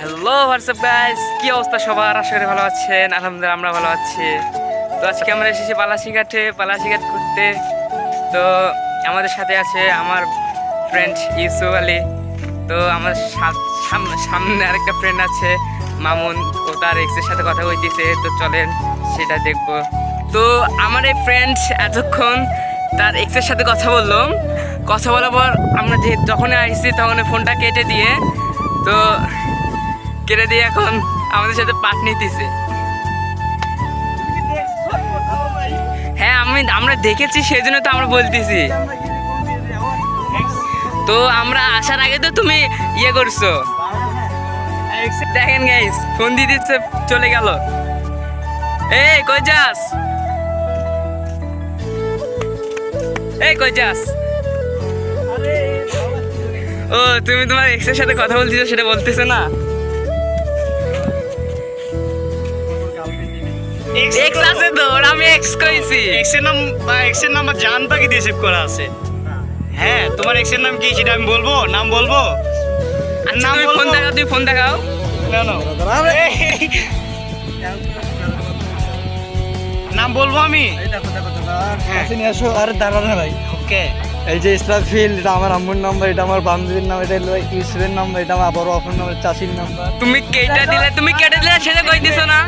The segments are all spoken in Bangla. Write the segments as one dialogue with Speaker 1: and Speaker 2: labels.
Speaker 1: হ্যালো হোয়াটসঅ্যাপ গাইস কি অবস্থা সবার? আশা করি ভালো আছেন। আলহামদুলিল্লাহ, আমরা ভালো আছি। তো আজকে আমরা এসেছি পালাশিঘাটে পালাশিঘাট ঘুরতে। তো আমাদের সাথে আছে আমার ফ্রেন্ড ইউসুফ আলী। তো আমার সামনে আরেকটা ফ্রেন্ড আছে, মামুন। ও তার এক্সের সাথে কথা বলতেছে। তো চলেন, সেটা দেখব। তো আমার এই ফ্রেন্ড এতক্ষণ তার এক্সের সাথে কথা বলল। কথা বলার পর আমরা যে, যখনই আসছি তখন ফোনটা কেটে দিয়ে, তো কেটে দিয়ে এখন আমাদের সাথে পাট নিতেছে। হ্যাঁ আমি, আমরা দেখেছি সেই জন্য তো আমরা বলতেছি। তো আমরা আসার আগে তো তুমি ইয়ে করছ। দেখেন গাইস ফোন দিয়ে দিচ্ছে, চলে গেল। এই, কই যাস? এই, কই যাস? ও, তুমি তোমার এক্সের সাথে কথা বলতেছো, সেটা বলতেছো না? এক্স আছে তো ওরা আমি এক্স কইছি।
Speaker 2: এক্সের নাম এক্সের নাম্বার জান পাখি দিয়ে সেভ করা আছে। হ্যাঁ তোমার এক্সের নাম কি সেটা আমি বলব? নাম বলব?
Speaker 1: আচ্ছা
Speaker 2: নাম
Speaker 1: তুমি ফোন
Speaker 2: বলব?
Speaker 1: দেখাও তুমি ফোন দেখাও।
Speaker 2: না না। নাম বলব আমি? হ্যাঁ।
Speaker 3: আরে দাঁড়াও না ভাই।
Speaker 2: ওকে
Speaker 3: এই যে ইসরাফিল এটা আমার আম্মুর নাম্বার এটা আমার বান্ধবীর নাম এটা হলো ইউসুফের নাম্বার এটা আমার বড় অফার নাম্বার চাষির নাম্বার।
Speaker 1: তুমি কেটে দিলে তুমি কেটে দিলে সেটা কই দিছো না।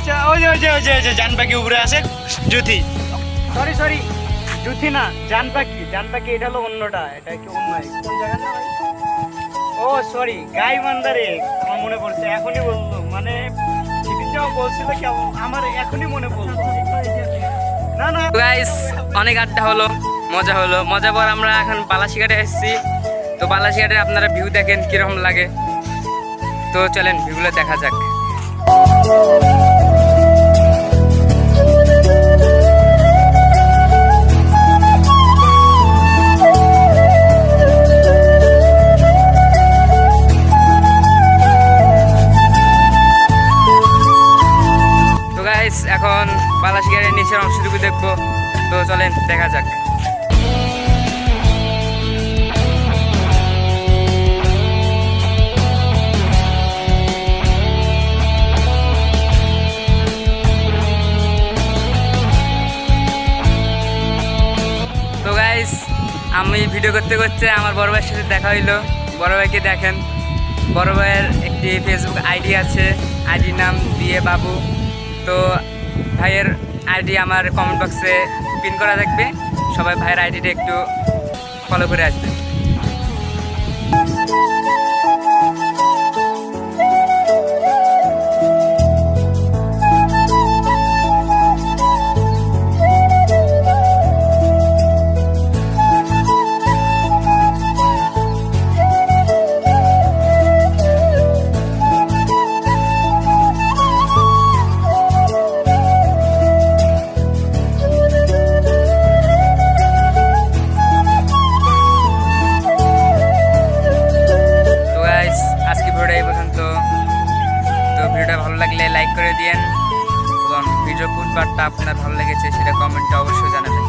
Speaker 2: ওই যে ওই যে ওই যে ওই যে জান পাখি উপরে আছে জুথি। সরি সরি জুথি না জান পাখি জান পাখি এটা হলো অন্যটা এটা কি অন্য কোন জায়গার নাম ও সরি গাই মান্দারে আমার মনে পড়ছে এখনই বলল মানে সেদিনটাও বলছিল কি আমার এখনই মনে পড়ল না না।
Speaker 1: গাইস অনেক আড্ডা হলো মজা হলো মজা পর আমরা এখন বালাসিঘাটে এসেছি। তো বালাসিঘাটে আপনারা ভিউ দেখেন কীরকম লাগে। তো চলেন ভিউগুলো দেখা যাক। গাইস এখন বালাসিঘাটের নিচের অংশটুকু দেখব। তো চলেন, দেখা যাক। তো গাইস আমি ভিডিও করতে করতে আমার বড় ভাইয়ের সাথে দেখা হইল। বড় ভাইকে দেখেন। বড় ভাইয়ের একটি ফেসবুক আইডি আছে। আইডির নাম দিয়ে বাবু। তো ভাইয়ের আইডি আমার কমেন্ট বক্সে পিন করা থাকবে। সবাই ভাইয়ের আইডিটা একটু ফলো করে আসবে। লাইক করে দিয়েন। এবং ভিডিও কোন পার্টটা আপনার ভালো লেগেছে সেটা কমেন্টে অবশ্যই জানাবেন।